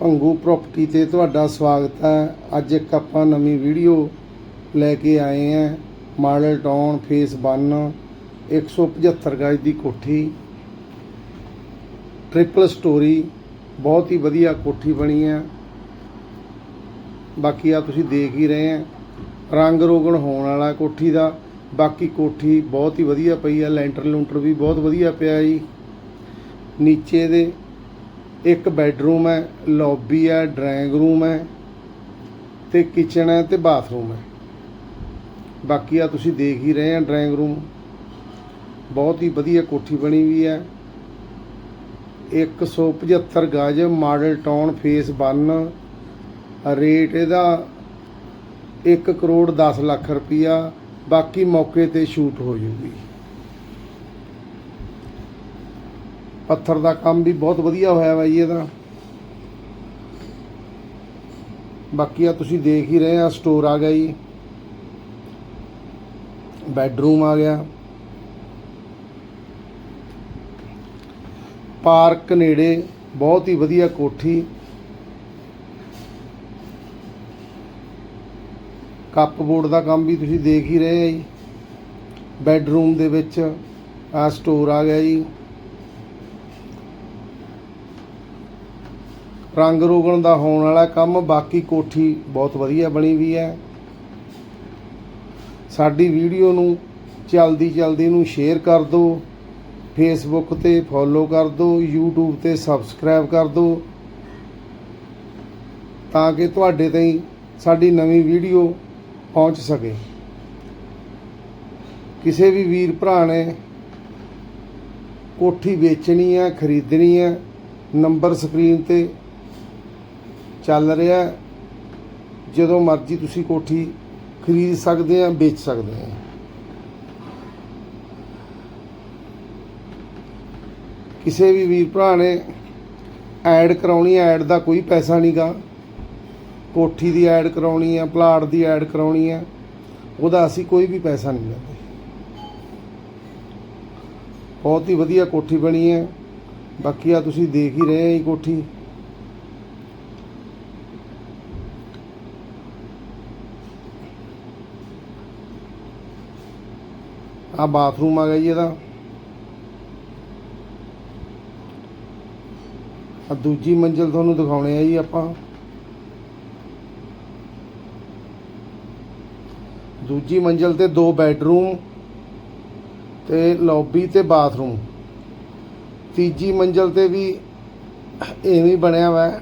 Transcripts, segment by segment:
Bhangu property ਤੇ ਤੁਹਾਡਾ ਸਵਾਗਤ ਹੈ। ਅੱਜ ਇੱਕ ਆਪਾਂ ਨਵੀਂ ਵੀਡੀਓ ਲੈ ਕੇ ਆਏ ਹਾਂ। ਮਾਡਲ ਟਾਊਨ ਫੇਸ 1 175 ਗਜ ਦੀ ਕੋਠੀ। ਟ੍ਰਿਪਲ ਸਟੋਰੀ ਬਹੁਤ ਹੀ ਵਧੀਆ ਕੋਠੀ ਬਣੀ ਹੈ। ਬਾਕੀ ਆ ਤੁਸੀਂ ਦੇਖ ਹੀ ਰਹੇ ਆ ਰੰਗ ਰੋਗਣ ਹੋਣ ਵਾਲਾ ਕੋਠੀ ਦਾ। ਬਾਕੀ ਕੋਠੀ ਬਹੁਤ ਹੀ ਵਧੀਆ ਪਈ ਆ ਲੈਂਟਰ ਲੂੰਟਰ ਵੀ ਬਹੁਤ ਵਧੀਆ ਪਿਆ ਜੀ। ਨੀਚੇ ਦੇ ਇੱਕ ਬੈੱਡਰੂਮ ਹੈ, ਲੌਬੀ ਹੈ, ਡਰਾਇੰਗ ਰੂਮ ਹੈ ਤੇ ਕਿਚਨ ਹੈ ਤੇ ਬਾਥਰੂਮ ਹੈ। ਬਾਕੀ ਆ ਤੁਸੀਂ ਦੇਖ ਹੀ ਰਹੇ ਆ ਡਰਾਇੰਗ ਰੂਮ। ਬਹੁਤ ਹੀ ਵਧੀਆ ਕੋਠੀ ਬਣੀ ਵੀ ਹੈ। 175 ਗਜ ਮਾਡਲ ਟਾਊਨ ਫੇਸ 1 ਰੇਟ ਇਹਦਾ 1 ਕਰੋੜ 10 ਲੱਖ ਰੁਪਈਆ। ਬਾਕੀ ਮੌਕੇ ਤੇ ਸ਼ੂਟ ਹੋ ਜੂਗੀ। ਪੱਥਰ ਦਾ ਕੰਮ ਵੀ ਬਹੁਤ ਵਧੀਆ ਹੋਇਆ ਵਾ ਜੀ ਇਹਦਾ। ਬਾਕੀ ਆ ਤੁਸੀਂ ਦੇਖ ਹੀ ਰਹੇ ਆ ਸਟੋਰ ਆ ਗਿਆ ਜੀ। ਬੈੱਡਰੂਮ ਆ ਗਿਆ। ਪਾਰਕ ਨੇੜੇ ਬਹੁਤ ਹੀ ਵਧੀਆ ਕੋਠੀ। ਕੱਪ ਬੋਰਡ ਦਾ ਕੰਮ ਵੀ ਤੁਸੀਂ ਦੇਖ ਹੀ ਰਹੇ ਆ ਜੀ। ਬੈੱਡਰੂਮ ਦੇ ਵਿੱਚ ਆ ਸਟੋਰ ਆ ਗਿਆ ਜੀ। ਰੰਗ ਰੋਗਣ ਦਾ ਹੋਣ ਵਾਲਾ ਕੰਮ, ਬਾਕੀ ਕੋਠੀ ਬਹੁਤ ਵਧੀਆ ਬਣੀ ਵੀ ਹੈ। ਸਾਡੀ ਵੀਡੀਓ ਨੂੰ ਜਲਦੀ ਚਲਦੀ ਨੂੰ ਸ਼ੇਅਰ ਕਰ ਦਿਓ ਫੇਸਬੁੱਕ ਤੇ ਫੋਲੋ ਕਰ ਦਿਓ YouTube ਤੇ ਸਬਸਕ੍ਰਾਈਬ ਕਰ ਦਿਓ ਤਾਂ ਕਿ ਤੁਹਾਡੇ ਤਾਈਂ ਸਾਡੀ ਨਵੀਂ ਵੀਡੀਓ ਪਹੁੰਚ ਸਕੇ। ਕਿਸੇ ਵੀ ਵੀਰ ਭਰਾ ਨੇ ਕੋਠੀ ਵੇਚਣੀ ਹੈ, ਖਰੀਦਣੀ ਹੈ, ਨੰਬਰ ਸਕਰੀਨ ਤੇ ਚੱਲ ਰਿਹਾ ਜਦੋਂ ਮਰਜ਼ੀ ਤੁਸੀਂ ਕੋਠੀ ਖਰੀਦ ਸਕਦੇ ਆ ਵੇਚ ਸਕਦੇ ਆ ਕਿਸੇ ਵੀ ਵੀਰ ਭਰਾ ਨੇ ਐਡ ਕਰਾਉਣੀ ਐਡ ਦਾ ਕੋਈ ਪੈਸਾ ਨਹੀਂਗਾ ਕੋਠੀ ਦੀ ਐਡ ਕਰਾਉਣੀ ਹੈ, ਪਲਾਟ ਦੀ ਐਡ ਕਰਾਉਣੀ ਹੈ, ਉਹਦਾ ਅਸੀਂ ਕੋਈ ਵੀ ਪੈਸਾ ਨਹੀਂ ਲੈਂਦੇ। ਬਹੁਤ ਹੀ ਵਧੀਆ ਕੋਠੀ ਬਣੀ ਹੈ। ਬਾਕੀ ਆ ਤੁਸੀਂ ਦੇਖ ਹੀ ਰਹੇ ਆ ਇਹ ਕੋਠੀ। ਆ ਬਾਥਰੂਮ ਆ ਗਿਆ ਜੀ ਇਹਦਾ। ਆ ਦੂਜੀ ਮੰਜ਼ਿਲ ਤੁਹਾਨੂੰ ਦਿਖਾਉਣੇ ਆ ਜੀ ਆਪਾਂ। ਦੂਜੀ ਮੰਜ਼ਿਲ ਤੇ ਦੋ ਬੈੱਡਰੂਮ ਤੇ ਲੌਬੀ ਤੇ ਬਾਥਰੂਮ। ਤੀਜੀ ਮੰਜ਼ਿਲ ਤੇ ਵੀ ਐਵੇਂ ਬਣਿਆ ਹੋਇਆ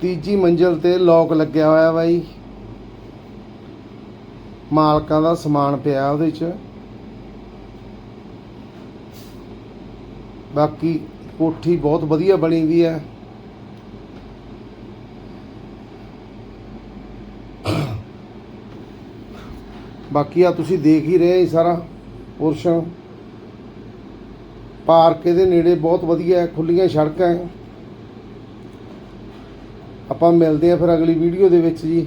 ਤੀਜੀ ਮੰਜ਼ਿਲ ਤੇ ਲੋਕ ਲੱਗਿਆ ਹੋਇਆ ਵਾ ਜੀ। ਮਾਲਕਾਂ ਦਾ ਸਮਾਨ ਪਿਆ ਉਹਦੇ 'ਚ। ਬਾਕੀ ਕੋਠੀ ਬਹੁਤ ਵਧੀਆ ਬਣੀ ਵੀ ਹੈ। ਬਾਕੀ ਆ ਤੁਸੀਂ ਦੇਖ ਹੀ ਰਹੇ ਸਾਰਾ ਪੋਰਸ਼ਨ। ਪਾਰਕ ਇਹਦੇ ਨੇੜੇ ਬਹੁਤ ਵਧੀਆ ਹੈ ਖੁੱਲੀਆਂ ਸੜਕਾਂ ਹੈ। ਆਪਾਂ ਮਿਲਦੇ ਆ ਫਿਰ ਅਗਲੀ ਵੀਡੀਓ ਦੇ ਵਿੱਚ ਜੀ।